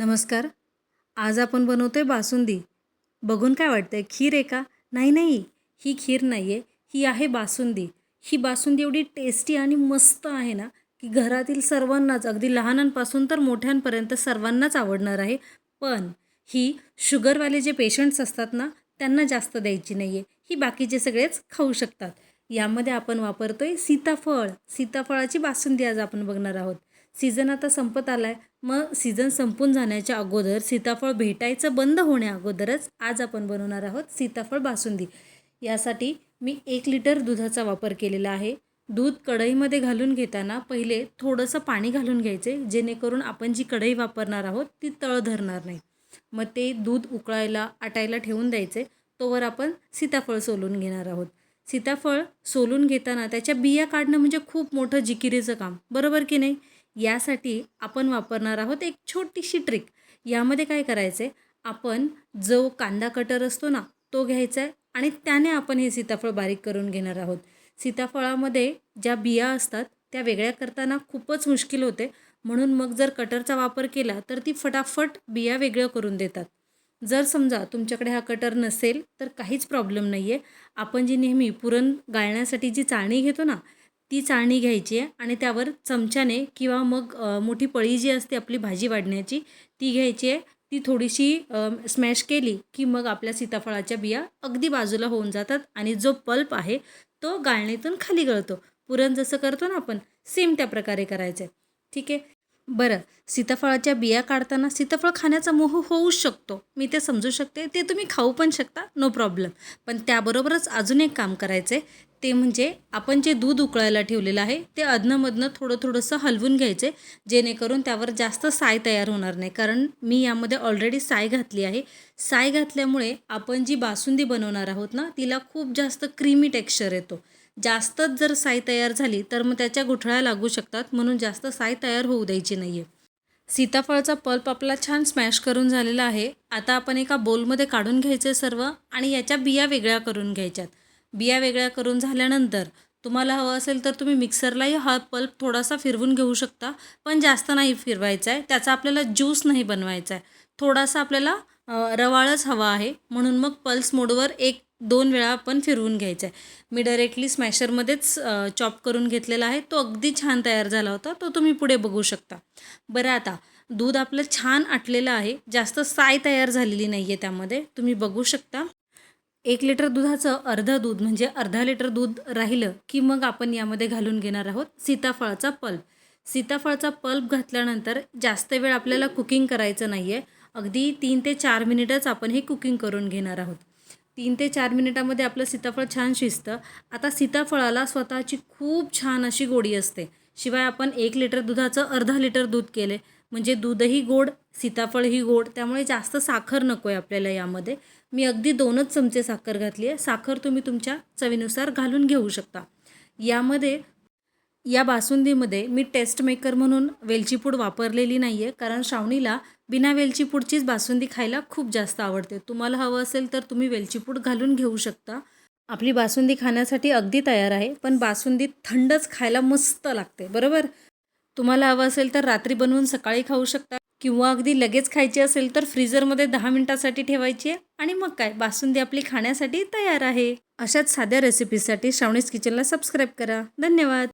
नमस्कार. आज आपण बनवतो आहे बासुंदी. बघून काय वाटतं आहे खीर आहे का? नाही नाही. ही खीर नाही आहे ही आहे बासुंदी. ही बासुंदी एवढी टेस्टी आणि मस्त आहे ना की घरातील सर्वांनाच अगदी लहानांपासून तर मोठ्यांपर्यंत सर्वांनाच आवडणार आहे. पण ही शुगरवाले जे पेशंट्स असतात ना त्यांना जास्त द्यायची नाही आहे ही बाकीचे सगळेच खाऊ शकतात. यामध्ये आपण वापरतो आहे सीताफळ. सीताफळाची बासुंदी आज आपण बघणार आहोत. सीझन आता संपत आला आहे मग सीझन संपून जाण्याच्या अगोदर सीताफळ भेटायचं बंद होण्या अगोदरच आज आपण बनवणार आहोत सीताफळ बासुंदी. यासाठी मी एक लिटर दुधाचा वापर केलेला आहे. दूध कढईमध्ये घालून घेताना पहिले थोडंसं पाणी घालून घ्यायचे जेणेकरून आपण जी कढई वापरणार आहोत ती तळ धरणार नाही. मग ते दूध उकळायला आटायला ठेवून द्यायचे. तोवर आपण सीताफळ सोलून घेणार आहोत. सीताफळ सोलून घेताना त्याच्या बिया काढणं म्हणजे खूप मोठं जिकिरीचं काम बरोबर की नाही? यासाठी आपण वापरणार आहोत एक छोटीशी ट्रिक. यामध्ये काय करायचं आहे आपण जो कांदा कटर असतो ना तो घ्यायचा आहे आणि त्याने आपण हे सीताफळ बारीक करून घेणार आहोत. सीताफळामध्ये ज्या बिया असतात त्या वेगळ्या करताना खूपच मुश्किल होते. म्हणून मग जर कटरचा वापर केला तर ती फटाफट बिया वेगळं करून देतात. जर समजा तुमच्याकडे हा कटर नसेल तर काहीच प्रॉब्लेम नाही आहे आपण जी नेहमी पुरण गाळण्यासाठी जी चाळणी घेतो ना ती चाळणी घ्यायची आहे आणि त्यावर चमच्याने किंवा मग मोठी पळी जी असते आपली भाजी वाढण्याची ती घ्यायची आहे. ती थोडीशी स्मॅश केली की मग आपल्या सीताफळाच्या बिया अगदी बाजूला होऊन जातात आणि जो पल्प आहे तो गाळणीतून खाली गळतो. पुरण जसं करतो ना आपण सेम त्या प्रकारे करायचं आहे. ठीक आहे? बरं. सीताफळाच्या बिया काढताना सीताफळ खाण्याचा मोह होऊच शकतो. मी ते समजू शकते. ते तुम्ही खाऊ पण शकता. No problem. पण त्याबरोबरच अजून एक काम करायचं आहे ते म्हणजे आपण जे दूध उकळायला ठेवलेलं आहे ते अधनंमधनं थोडं थोडंसं हलवून घ्यायचे जेणेकरून त्यावर जास्त साय तयार होणार नाही. कारण मी यामध्ये ऑलरेडी साय घातली आहे. साय घातल्यामुळे आपण जी बासुंदी बनवणार आहोत ना तिला खूप जास्त क्रीमी टेक्स्चर येतो. जास्तच जर साय तयार झाली तर मग त्याच्या गुठळ्या लागू शकतात म्हणून जास्त साय तयार होऊ द्यायची नाही आहे सीताफळाचा पल्प आपला छान स्मॅश करून झालेला आहे. आता आपण एका बोलमध्ये काढून घ्यायचे सर्व आणि याच्या बिया वेगळ्या करून घ्यायच्यात. बिया वेगळ्या करून झाल्यानंतर तुम्हाला हवं असेल तर तुम्ही मिक्सरलाही हा पल्प थोडासा फिरवून घेऊ शकता. पण जास्त नाही फिरवायचा आहे त्याचा आपल्याला ज्यूस नाही बनवायचा आहे थोडासा आपल्याला रवाळच हवा आहे. म्हणून मग पल्स मोडवर एक दोन वेळा आपण फिरवून घ्यायचा आहे मी डायरेक्टली स्मॅशरमध्येच चॉप करून घेतलेला आहे. तो अगदी छान तयार झाला होता. तो तुम्ही पुढे बघू शकता. बरं आता दूध आपलं छान आटलेलं आहे. जास्त साय तयार झालेली नाही आहे त्यामध्ये. तुम्ही बघू शकता. एक लिटर दुधाचं अर्धं दूध म्हणजे अर्धा लिटर दूध राहिलं की मग आपण यामध्ये घालून घेणार आहोत सीताफळाचा पल्प. सीताफळाचा पल्प घातल्यानंतर जास्त वेळ आपल्याला कुकिंग करायचं नाही आहे अगदी तीन ते चार मिनिटच आपण हे कुकिंग करून घेणार आहोत. तीन ते चार मिनिटामध्ये आपलं सीताफळ छान शिजतं. आता सीताफळाला स्वतःची खूप छान अशी गोडी असते. शिवाय आपण एक लिटर दुधाचं अर्धा लिटर दूध केले म्हणजे दूधही गोड सीताफळही गोड त्यामुळे जास्त साखर नको आहे आपल्याला यामध्ये. मी अगदी दोनच चमचे साखर घातली आहे. साखर तुम्ही तुमच्या चवीनुसार घालून घेऊ शकता. यामध्ये या बासुंदीमध्ये मी टेस्ट मेकर म्हणून वेलचीपूड वापरलेली नाही आहे कारण श्रावणीला बिना वेलचीपूडचीच बासुंदी खायला खूप जास्त आवडते. तुम्हाला हवं असेल तर तुम्ही वेलचीपूड घालून घेऊ शकता. आपली बासुंदी खाण्यासाठी अगदी तयार आहे पण बासुंदी थंडच खायला मस्त लागते बरोबर? तुम्हाला हवं असेल तर रात्री बनवून सकाळी खाऊ शकता. किंवा अगदी लगेच खायची असेल तर फ्रीजरमध्ये दहा मिनटासाठी ठेवायची आहे. आणि मग काय? बासुंदी आपली खाण्यासाठी तयार आहे. अशाच साध्या रेसिपीसाठी श्रावणीस किचनला सबस्क्राईब करा. धन्यवाद.